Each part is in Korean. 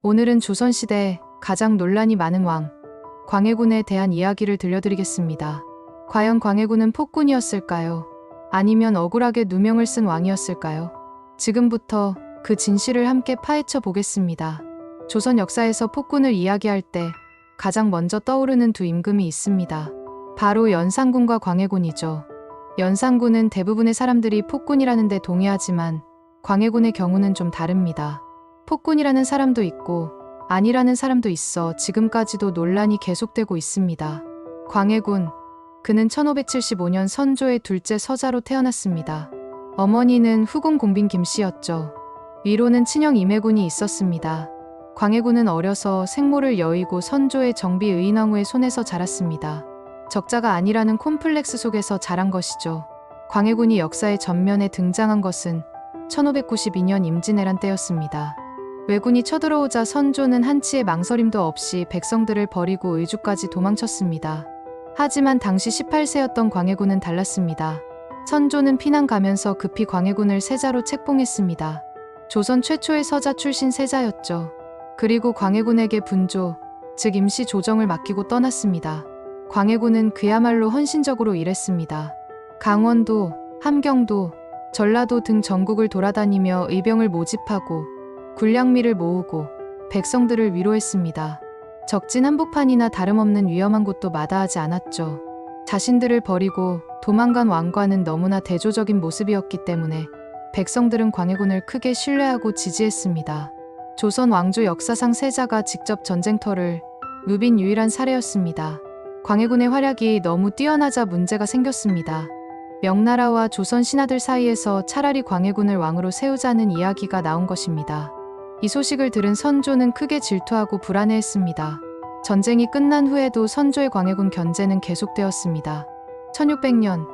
오늘은 조선시대 가장 논란이 많은 왕, 광해군에 대한 이야기를 들려드리겠습니다. 과연 광해군은 폭군이었을까요? 아니면 억울하게 누명을 쓴 왕이었을까요? 지금부터 그 진실을 함께 파헤쳐 보겠습니다. 조선 역사에서 폭군을 이야기할 때 가장 먼저 떠오르는 두 임금이 있습니다. 바로 연산군과 광해군이죠. 연산군은 대부분의 사람들이 폭군이라는데 동의하지만 광해군의 경우는 좀 다릅니다. 폭군이라는 사람도 있고 아니라는 사람도 있어 지금까지도 논란이 계속되고 있습니다. 광해군, 그는 1575년 선조의 둘째 서자로 태어났습니다. 어머니는 후궁 공빈 김씨였죠. 위로는 친형 임해군이 있었습니다. 광해군은 어려서 생모를 여의고 선조의 정비 의인왕후의 손에서 자랐습니다. 적자가 아니라는 콤플렉스 속에서 자란 것이죠. 광해군이 역사의 전면에 등장한 것은 1592년 임진왜란 때였습니다. 왜군이 쳐들어오자 선조는 한치의 망설임도 없이 백성들을 버리고 의주까지 도망쳤습니다. 하지만 당시 18세였던 광해군은 달랐습니다. 선조는 피난 가면서 급히 광해군을 세자로 책봉했습니다. 조선 최초의 서자 출신 세자였죠. 그리고 광해군에게 분조, 즉 임시 조정을 맡기고 떠났습니다. 광해군은 그야말로 헌신적으로 일했습니다. 강원도, 함경도, 전라도 등 전국을 돌아다니며 의병을 모집하고 군량미를 모으고 백성들을 위로했습니다. 적진 한복판이나 다름없는 위험한 곳도 마다하지 않았죠. 자신들을 버리고 도망간 왕과는 너무나 대조적인 모습이었기 때문에 백성들은 광해군을 크게 신뢰하고 지지했습니다. 조선 왕조 역사상 세자가 직접 전쟁터를 누빈 유일한 사례였습니다. 광해군의 활약이 너무 뛰어나자 문제가 생겼습니다. 명나라와 조선 신하들 사이에서 차라리 광해군을 왕으로 세우자는 이야기가 나온 것입니다. 이 소식을 들은 선조는 크게 질투하고 불안해했습니다. 전쟁이 끝난 후에도 선조의 광해군 견제는 계속되었습니다. 1600년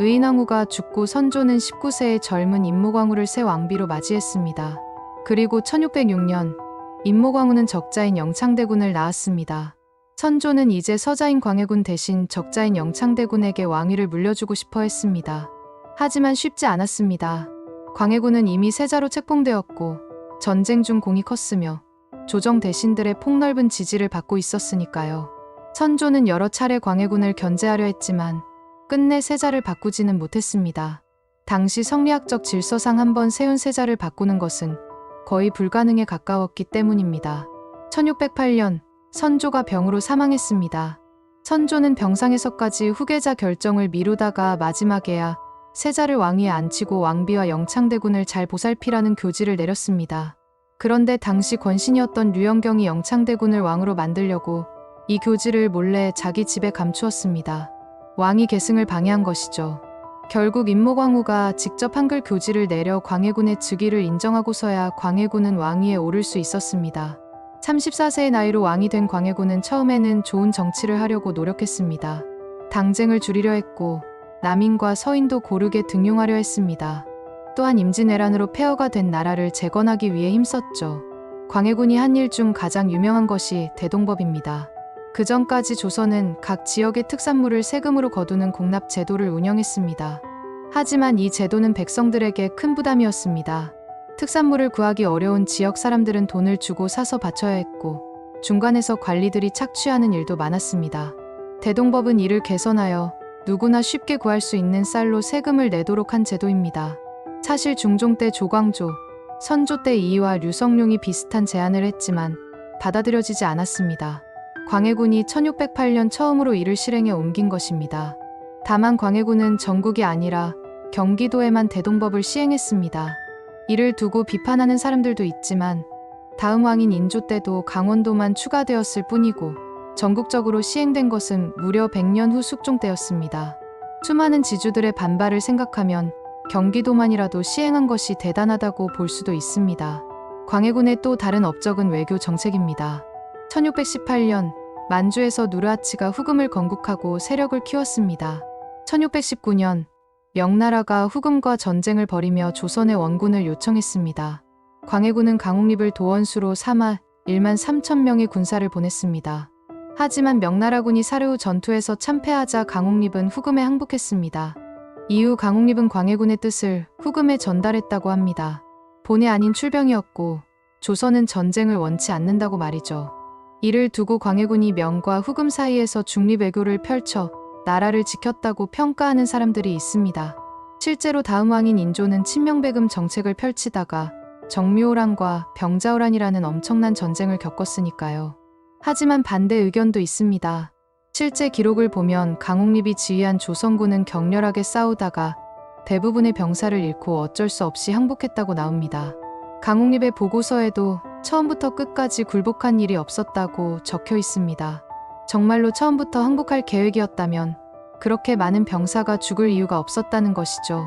의인왕후가 죽고 선조는 19세의 젊은 임모광후를 새 왕비로 맞이했습니다. 그리고 1606년 임모광후는 적자인 영창대군을 낳았습니다. 선조는 이제 서자인 광해군 대신 적자인 영창대군에게 왕위를 물려주고 싶어 했습니다. 하지만 쉽지 않았습니다. 광해군은 이미 세자로 책봉되었고 전쟁 중 공이 컸으며 조정 대신들의 폭넓은 지지를 받고 있었으니까요. 선조는 여러 차례 광해군을 견제하려 했지만 끝내 세자를 바꾸지는 못했습니다. 당시 성리학적 질서상 한번 세운 세자를 바꾸는 것은 거의 불가능에 가까웠기 때문입니다. 1608년 선조가 병으로 사망했습니다. 선조는 병상에서까지 후계자 결정을 미루다가 마지막에야 세자를 왕위에 앉히고 왕비와 영창대군을 잘 보살피라는 교지를 내렸습니다. 그런데 당시 권신이었던 류영경이 영창대군을 왕으로 만들려고 이 교지를 몰래 자기 집에 감추었습니다. 왕이 계승을 방해한 것이죠. 결국 임모광후가 직접 한글 교지를 내려 광해군의 즉위를 인정하고서야 광해군은 왕위에 오를 수 있었습니다. 34세의 나이로 왕이 된 광해군은 처음에는 좋은 정치를 하려고 노력했습니다. 당쟁을 줄이려 했고 남인과 서인도 고르게 등용하려 했습니다. 또한 임진왜란으로 폐허가 된 나라를 재건하기 위해 힘썼죠. 광해군이 한 일 중 가장 유명한 것이 대동법입니다. 그 전까지 조선은 각 지역의 특산물을 세금으로 거두는 공납 제도를 운영했습니다. 하지만 이 제도는 백성들에게 큰 부담이었습니다. 특산물을 구하기 어려운 지역 사람들은 돈을 주고 사서 바쳐야 했고 중간에서 관리들이 착취하는 일도 많았습니다. 대동법은 이를 개선하여 누구나 쉽게 구할 수 있는 쌀로 세금을 내도록 한 제도입니다. 사실 중종 때 조광조, 선조 때 이이와 류성룡이 비슷한 제안을 했지만 받아들여지지 않았습니다. 광해군이 1608년 처음으로 이를 실행에 옮긴 것입니다. 다만 광해군은 전국이 아니라 경기도에만 대동법을 시행했습니다. 이를 두고 비판하는 사람들도 있지만 다음 왕인 인조 때도 강원도만 추가되었을 뿐이고 전국적으로 시행된 것은 무려 100년 후 숙종 때였습니다. 수많은 지주들의 반발을 생각하면 경기도만이라도 시행한 것이 대단하다고 볼 수도 있습니다. 광해군의 또 다른 업적은 외교 정책입니다. 1618년 만주에서 누르하치가 후금을 건국하고 세력을 키웠습니다. 1619년 명나라가 후금과 전쟁을 벌이며 조선의 원군을 요청했습니다. 광해군은 강옥립을 도원수로 삼아 1만 3천 명의 군사를 보냈습니다. 하지만 명나라군이 사르후 전투에서 참패하자 강옥립은 후금에 항복했습니다. 이후 강옥립은 광해군의 뜻을 후금에 전달했다고 합니다. 본의 아닌 출병이었고 조선은 전쟁을 원치 않는다고 말이죠. 이를 두고 광해군이 명과 후금 사이에서 중립외교를 펼쳐 나라를 지켰다고 평가하는 사람들이 있습니다. 실제로 다음 왕인 인조는 친명배금 정책을 펼치다가 정묘호란과 병자호란이라는 엄청난 전쟁을 겪었으니까요. 하지만 반대 의견도 있습니다. 실제 기록을 보면 강홍립이 지휘한 조선군은 격렬하게 싸우다가 대부분의 병사를 잃고 어쩔 수 없이 항복했다고 나옵니다. 강홍립의 보고서에도 처음부터 끝까지 굴복한 일이 없었다고 적혀 있습니다. 정말로 처음부터 항복할 계획이었다면 그렇게 많은 병사가 죽을 이유가 없었다는 것이죠.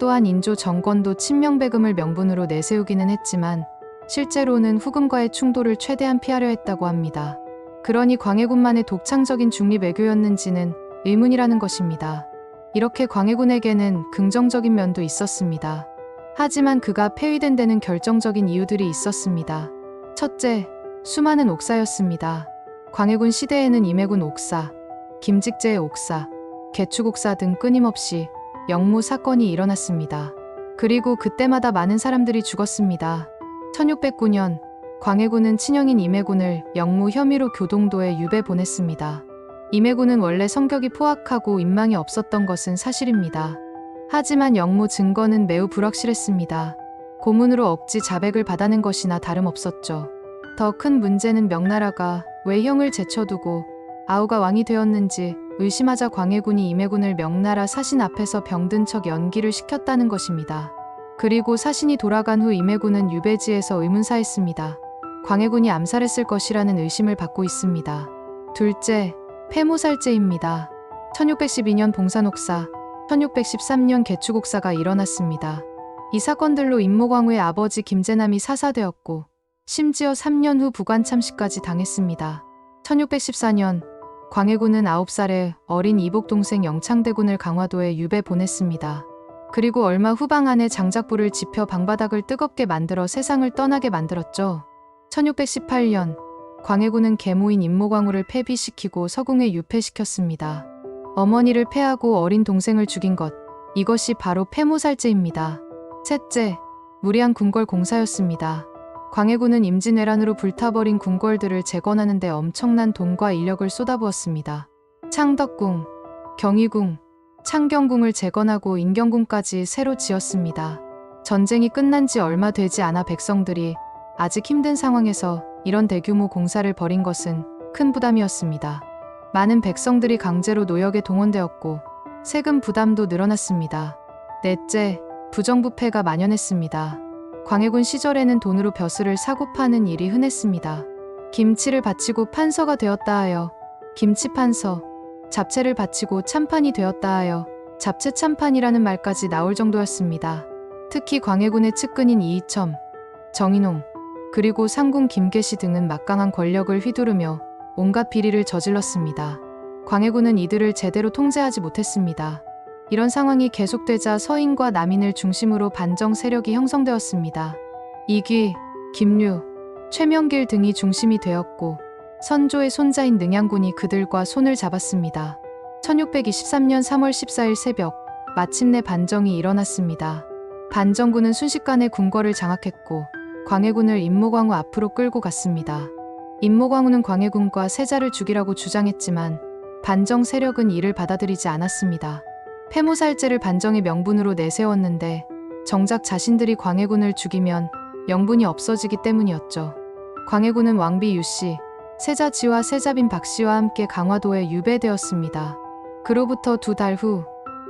또한 인조 정권도 친명배금을 명분으로 내세우기는 했지만 실제로는 후금과의 충돌을 최대한 피하려 했다고 합니다. 그러니 광해군만의 독창적인 중립 외교였는지는 의문이라는 것입니다. 이렇게 광해군에게는 긍정적인 면도 있었습니다. 하지만 그가 폐위된 데는 결정적인 이유들이 있었습니다. 첫째, 수많은 옥사였습니다. 광해군 시대에는 임해군 옥사, 김직재의 옥사, 개축 옥사 등 끊임없이 영무 사건이 일어났습니다. 그리고 그때마다 많은 사람들이 죽었습니다. 1609년 광해군은 친형인 임해군을 영무 혐의로 교동도에 유배 보냈습니다. 임해군은 원래 성격이 포악하고 인망이 없었던 것은 사실입니다. 하지만 영무 증거는 매우 불확실했습니다. 고문으로 억지 자백을 받아낸 것이나 다름없었죠. 더 큰 문제는 명나라가 왜 형을 제쳐두고 아우가 왕이 되었는지 의심하자 광해군이 임해군을 명나라 사신 앞에서 병든 척 연기를 시켰다는 것입니다. 그리고 사신이 돌아간 후 임해군은 유배지에서 의문사했습니다. 광해군이 암살했을 것이라는 의심을 받고 있습니다. 둘째, 폐모살제입니다. 1612년 봉산옥사, 1613년 개축옥사가 일어났습니다. 이 사건들로 임모광우의 아버지 김재남이 사사되었고 심지어 3년 후 부관참시까지 당했습니다. 1614년 광해군은 9살의 어린 이복 동생 영창대군을 강화도에 유배 보냈습니다. 그리고 얼마 후방 안에 장작불을 지펴 방바닥을 뜨겁게 만들어 세상을 떠나게 만들었죠. 1618년 광해군은 계모인 임모광우를 폐비시키고 서궁에 유폐시켰습니다. 어머니를 패하고 어린 동생을 죽인 것. 이것이 바로 폐모살제입니다. 셋째, 무리한 궁궐 공사였습니다. 광해군은 임진왜란으로 불타버린 궁궐들을 재건하는 데 엄청난 돈과 인력을 쏟아부었습니다. 창덕궁, 경희궁, 창경궁을 재건하고 인경궁까지 새로 지었습니다. 전쟁이 끝난 지 얼마 되지 않아 백성들이 아직 힘든 상황에서 이런 대규모 공사를 벌인 것은 큰 부담이었습니다. 많은 백성들이 강제로 노역에 동원되었고 세금 부담도 늘어났습니다. 넷째, 부정부패가 만연했습니다. 광해군 시절에는 돈으로 벼슬을 사고 파는 일이 흔했습니다. 김치를 바치고 판서가 되었다 하여 김치판서, 잡채를 바치고 참판이 되었다 하여 잡채 참판이라는 말까지 나올 정도였습니다. 특히 광해군의 측근인 이이첨, 정인홍, 그리고 상궁 김계시 등은 막강한 권력을 휘두르며 온갖 비리를 저질렀습니다. 광해군은 이들을 제대로 통제하지 못했습니다. 이런 상황이 계속되자 서인과 남인을 중심으로 반정 세력이 형성되었습니다. 이귀, 김류, 최명길 등이 중심이 되었고 선조의 손자인 능양군이 그들과 손을 잡았습니다. 1623년 3월 14일 새벽 마침내 반정이 일어났습니다. 반정군은 순식간에 궁궐을 장악했고 광해군을 임모광우 앞으로 끌고 갔습니다. 임모광우는 광해군과 세자를 죽이라고 주장했지만 반정 세력은 이를 받아들이지 않았습니다. 폐모살제를 반정의 명분으로 내세웠는데 정작 자신들이 광해군을 죽이면 명분이 없어지기 때문이었죠. 광해군은 왕비 유씨, 세자지와 세자빈 박씨와 함께 강화도에 유배되었습니다. 그로부터 두 달 후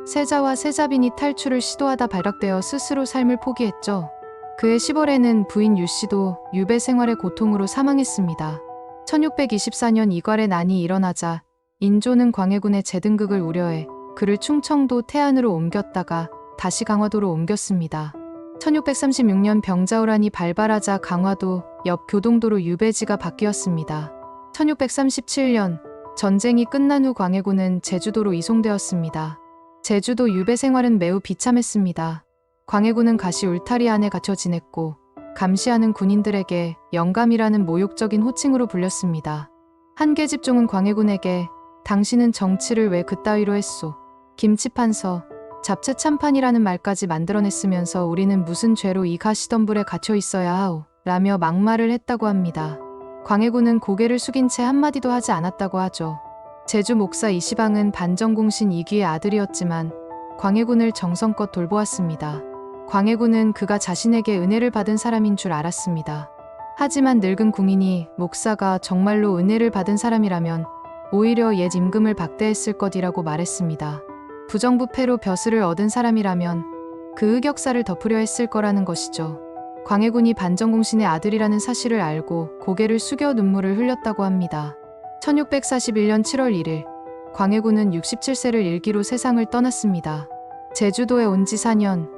세자와 세자빈이 탈출을 시도하다 발각되어 스스로 삶을 포기했죠. 그해 10월에는 부인 유씨도 유배 생활의 고통으로 사망했습니다. 1624년 이괄의 난이 일어나자 인조는 광해군의 재등극을 우려해 그를 충청도 태안으로 옮겼다가 다시 강화도로 옮겼습니다. 1636년 병자호란이 발발하자 강화도 옆 교동도로 유배지가 바뀌었습니다. 1637년 전쟁이 끝난 후 광해군은 제주도로 이송되었습니다. 제주도 유배 생활은 매우 비참했습니다. 광해군은 가시 울타리 안에 갇혀 지냈고 감시하는 군인들에게 영감이라는 모욕적인 호칭으로 불렸습니다. 한 계 집종은 광해군에게 당신은 정치를 왜 그따위로 했소? 김치판서, 잡채 참판이라는 말까지 만들어냈으면서 우리는 무슨 죄로 이 가시덤불에 갇혀 있어야 하오? 라며 막말을 했다고 합니다. 광해군은 고개를 숙인 채 한마디도 하지 않았다고 하죠. 제주 목사 이시방은 반정공신 이귀의 아들이었지만 광해군을 정성껏 돌보았습니다. 광해군은 그가 자신에게 은혜를 받은 사람인 줄 알았습니다. 하지만 늙은 궁인이 목사가 정말로 은혜를 받은 사람이라면 오히려 옛 임금을 박대했을 것이라고 말했습니다. 부정부패로 벼슬을 얻은 사람이라면 그 흑역사를 덮으려 했을 거라는 것이죠. 광해군이 반정공신의 아들이라는 사실을 알고 고개를 숙여 눈물을 흘렸다고 합니다. 1641년 7월 1일 광해군은 67세를 일기로 세상을 떠났습니다. 제주도에 온 지 4년,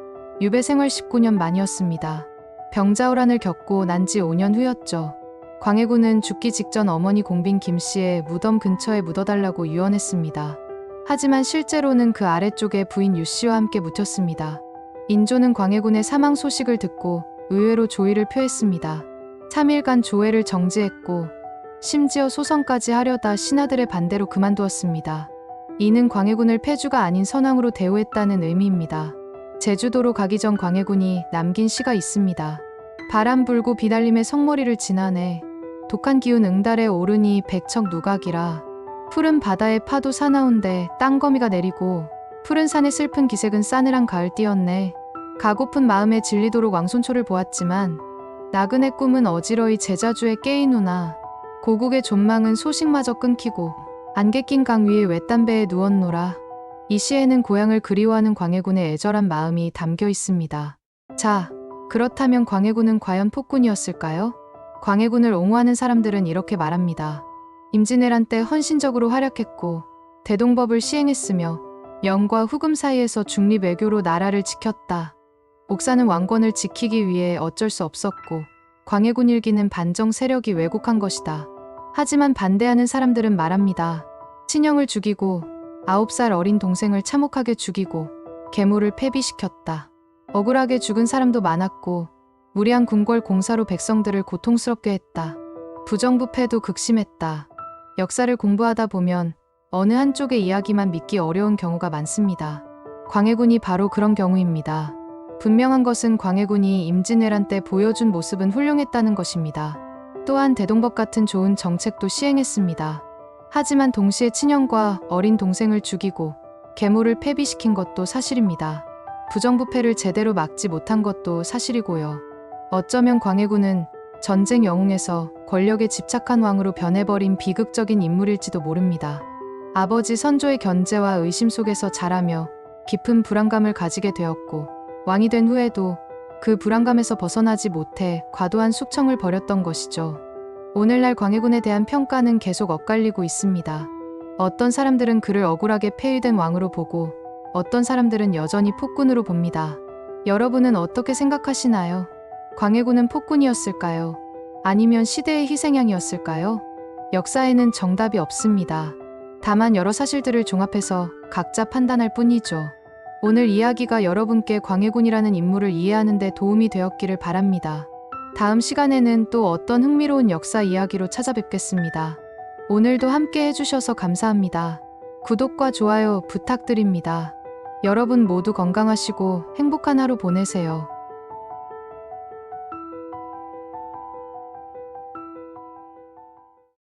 유배 생활 19년 만이었습니다. 병자호란을 겪고 난 지 5년 후였죠. 광해군은 죽기 직전 어머니 공빈 김 씨의 무덤 근처에 묻어달라고 유언했습니다. 하지만 실제로는 그 아래쪽에 부인 유 씨와 함께 묻혔습니다. 인조는 광해군의 사망 소식을 듣고 의외로 조의를 표했습니다. 3일간 조회를 정지했고 심지어 소송까지 하려다 신하들의 반대로 그만두었습니다. 이는 광해군을 패주가 아닌 선왕으로 대우했다는 의미입니다. 제주도로 가기 전 광해군이 남긴 시가 있습니다. 바람 불고 비달림의 성머리를 지나네 독한 기운 응달에 오르니 백척 누각이라 푸른 바다에 파도 사나운데 땅거미가 내리고 푸른 산의 슬픈 기색은 싸늘한 가을 띄었네 가고픈 마음에 질리도록 왕손초를 보았지만 나그네 꿈은 어지러이 제자주에 깨이누나 고국의 존망은 소식마저 끊기고 안개 낀 강 위에 웻담배에 누웠노라 이 시에는 고향을 그리워하는 광해군의 애절한 마음이 담겨 있습니다. 자, 그렇다면 광해군은 과연 폭군이었을까요? 광해군을 옹호하는 사람들은 이렇게 말합니다. 임진왜란 때 헌신적으로 활약했고 대동법을 시행했으며 영과 후금 사이에서 중립 외교로 나라를 지켰다. 옥사는 왕권을 지키기 위해 어쩔 수 없었고 광해군 일기는 반정 세력이 왜곡한 것이다. 하지만 반대하는 사람들은 말합니다. 친형을 죽이고 아홉 살 어린 동생을 참혹하게 죽이고 계모를 폐비시켰다. 억울하게 죽은 사람도 많았고 무리한 궁궐 공사로 백성들을 고통스럽게 했다. 부정부패도 극심했다. 역사를 공부하다 보면 어느 한쪽의 이야기만 믿기 어려운 경우가 많습니다. 광해군이 바로 그런 경우입니다. 분명한 것은 광해군이 임진왜란 때 보여준 모습은 훌륭했다는 것입니다. 또한 대동법 같은 좋은 정책도 시행했습니다. 하지만 동시에 친형과 어린 동생을 죽이고 계모를 폐비시킨 것도 사실입니다. 부정부패를 제대로 막지 못한 것도 사실이고요. 어쩌면 광해군은 전쟁 영웅에서 권력에 집착한 왕으로 변해버린 비극적인 인물일지도 모릅니다. 아버지 선조의 견제와 의심 속에서 자라며 깊은 불안감을 가지게 되었고 왕이 된 후에도 그 불안감에서 벗어나지 못해 과도한 숙청을 벌였던 것이죠. 오늘날 광해군에 대한 평가는 계속 엇갈리고 있습니다. 어떤 사람들은 그를 억울하게 폐위된 왕으로 보고 어떤 사람들은 여전히 폭군으로 봅니다. 여러분은 어떻게 생각하시나요? 광해군은 폭군이었을까요? 아니면 시대의 희생양이었을까요? 역사에는 정답이 없습니다. 다만 여러 사실들을 종합해서 각자 판단할 뿐이죠. 오늘 이야기가 여러분께 광해군이라는 인물을 이해하는 데 도움이 되었기를 바랍니다. 다음 시간에는 또 어떤 흥미로운 역사 이야기로 찾아뵙겠습니다. 오늘도 함께 해주셔서 감사합니다. 구독과 좋아요 부탁드립니다. 여러분 모두 건강하시고 행복한 하루 보내세요.